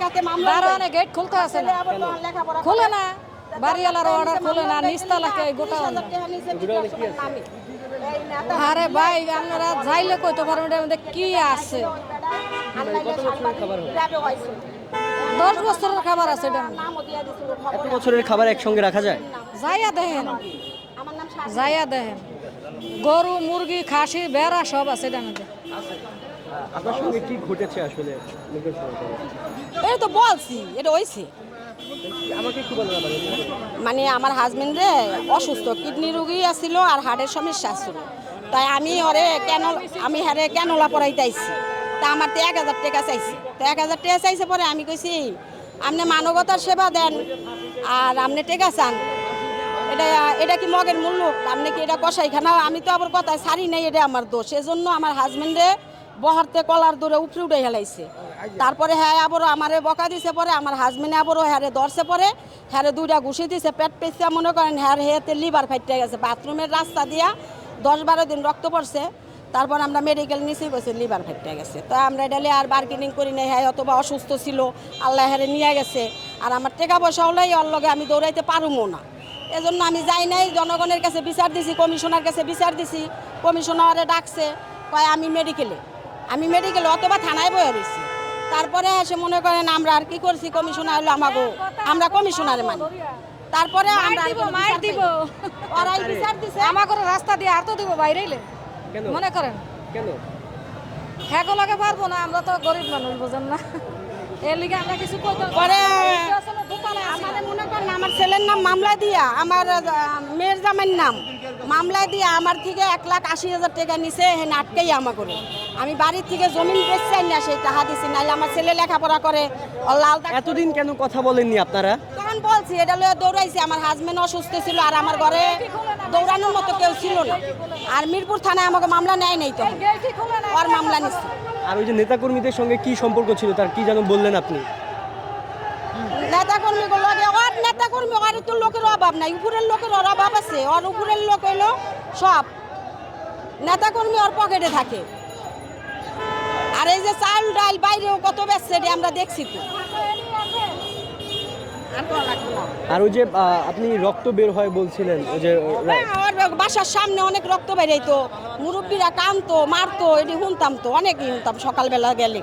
এলাকাতে মামলা দারোয়ানে গেট খুলতে আছে না। খুলে না। বাড়িওয়ালার অর্ডার খুলে না নিস্তালাকে গোটা আরে ভাই আপনারা যাইলে কইতে পারবেন এটার মধ্যে কি আছে? দশ বছরের খাবার আছে মধ্যে। এত বছরের খাবার একসঙ্গে রাখা যায়? যাইয়া দেখেন। আমার নাম শাহ- যাইয়া দেখেন। গরু মুরগি খাসি বেড়া সব আছে এটার মধ্যে। আপনার সঙ্গে কি ঘটেছে আসলে? তো বলছি এটা হয়েছে আমাকে একটু বলেন মানে আমার হাজবেন্ড রে অসুস্থ কিডনি রোগী আছিল আর হার্টের সমস্যা ছিল তাই আমি ওরে কেন আমি হারে কেনলা পড়াইতে আইছি। তা আমার তো এক হাজার টাকা চাইছি। তো এক হাজার টাকা চাইছে পরে আমি কইছি আপনি মানবতার সেবা দেন আর আপনি টেকা চান। এটা এটা কি মগের মূল্য? আপনি কি এটা কষাইখানা আমি তো আবার কথা সারি নাই এটা আমার দোষ। এজন্য আমার হাজবেন্ডে বহারতে কলার দূরে উপরে উঠে হেলাইছে। তারপরে হ্যাঁ আবারও আমারে বকা দিছে পরে, আমার হাজবেন্ডে আবারও হ্যারে ধরছে পরে, হ্যারে দুইটা ঘুষি দিছে, পেট পেঁচিয়া মনে করেন হ্যার হেতে লিভার ফাইটে গেছে। বাথরুমের রাস্তা দিয়া দশ বারো দিন রক্ত পড়ছে, তারপর আমরা মেডিকেল নিচে গেছে লিভার ফাইটে গেছে। তো আমরা এটা আর বার্গেনিং করি নাই হ্যাঁ অথবা অসুস্থ ছিল, আল্লাহ হ্যারে নিয়ে গেছে। আর আমার টাকা পয়সা হলেই ওর লগে আমি দৌড়াইতে পারুমো না। এজন্য আমি যাই নাই, জনগণের কাছে বিচার দিছি, কমিশনার কাছে বিচার দিছি, কমিশনারে ডাকছে, কয় আমি মেডিকেলে আমি মেডিকেল অথবা থানায় বয়ে রয়েছি তারপরে এসে মনে করেন আমরা আর কি করছি? কমিশনার হলো আমাগো আমরা কমিশনারে মানি। তারপরে আমরা আর দিব, কোনো মার দিব। ওরাই বিচার দিছে। আমাকে রাস্তা দিয়ে আর তো দিব বাইরেইলে কেন? মনে করেন। কেন? লাগে পারব না আমরা তো গরিব মানুষ বুঝেন না। এর লিগে আমরা কিছু কইতে পরে আমাদের মনে করেন আমার ছেলের নাম মামলা দিয়া আমার মেয়ের জামাইয়ের নাম। মামলা দিয়ে আমার থেকে এক লাখ আশি হাজার টাকা নিছে হেন আটকেই আমা করে। আমি বাড়ির থেকে জমিন বেচছি না সেই টাকা দিছি নাহলে আমার ছেলে লেখাপড়া করে। লাল এতদিন কেন কথা বলেননি আপনারা? তখন বলছি এটা লয়ে দৌড়াইছি আমার হাজবেন্ড অসুস্থ ছিল আর আমার ঘরে দৌড়ানোর মতো কেউ ছিল না। আর মিরপুর থানায় আমাকে মামলা নেয় নাই তো ওর মামলা নিচ্ছে আর ওই যে নেতাকর্মীদের সঙ্গে কি সম্পর্ক ছিল তার কি যেন বললেন আপনি? নেতা কর্মী লগে ওর নেতা কর্মী ওর তো লোকের অভাব নাই। উপরের লোকের ওর অভাব আছে। ওর উপরের লোক হইল সব। নেতা কর্মী ওর পকেটে থাকে। আর এই যে চাল ডাল বাইরেও কত বেচছে এটা আমরা দেখছি তো। আর ওই যে আপনি রক্ত বের হয় বলছিলেন ওই যে হ্যাঁ, বাসার সামনে অনেক রক্ত বেরাইতো মুরব্বীরা কানতো মারতো এটি শুনতাম তো অনেক শুনতাম সকালবেলা গেলে।